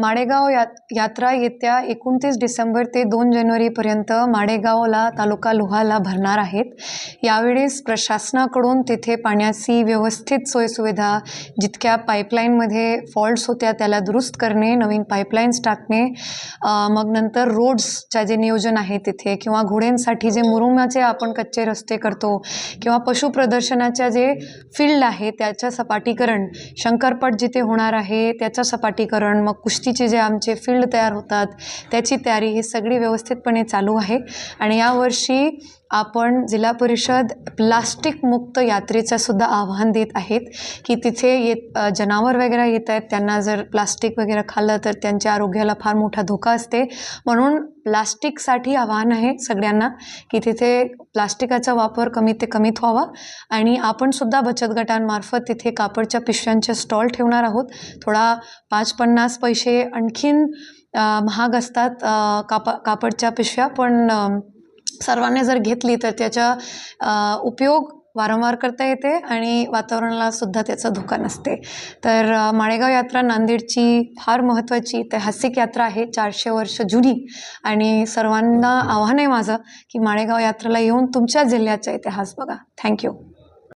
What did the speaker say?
माडेगाव या यात्रा येत्या एकोणतीस डिसेंबर ते दोन जानेवारीपर्यंत माडेगावला तालुका लोहाला भरणार आहेत. यावेळेस प्रशासनाकडून तिथे पाण्याची व्यवस्थित सोयसुविधा जितक्या पाईपलाईनमध्ये फॉल्ट्स होत्या त्याला दुरुस्त करणे नवीन पाईपलाईन्स टाकणे मग नंतर रोड्सच्या जे नियोजन आहे तिथे किंवा घोड्यांसाठी जे मुरुमाचे आपण कच्चे रस्ते करतो किंवा पशु प्रदर्शनाच्या जे फील्ड आहे त्याच्या सपाटीकरण शंकरपट जिथे होणार आहे त्याचं सपाटीकरण मग कुस्तीचे जे आमचे फील्ड तयार होतात त्याची तयारी ही सगळी व्यवस्थितपणे चालू आहे. आणि यावर्षी आपण जिल्हा परिषद प्लास्टिकमुक्त यात्रेचं सुद्धा आव्हान देत आहेत की तिथे येत जनावर वगैरे येत आहेत. त्यांना जर प्लास्टिक वगैरे खाल्लं तर त्यांच्या आरोग्याला फार मोठा धोका असते. म्हणून प्लास्टिकसाठी आव्हान आहे सगळ्यांना की तिथे प्लास्टिकाचा वापर कमीत ते कमीत व्हावा. आणि आपणसुद्धा बचत गटांमार्फत तिथे कापडच्या पिशव्यांचे स्टॉल ठेवणार आहोत. थोडा पाच पन्नास पैसे आणखीन महाग असतात कापा कापडच्या पिशव्या. पण सर्वांनी जर घेतली तर त्याचा उपयोग वारंवार करता येते आणि वातावरणाला सुद्धा त्याचा धोका नसते. तर माळेगाव यात्रा नांदेडची फार महत्त्वाची ऐतिहासिक यात्रा आहे. चारशे वर्ष जुनी आणि सर्वांना आव्हान आहे माझं की माळेगाव यात्रेला येऊन तुमच्या जिल्ह्याचा इतिहास बघा. थँक्यू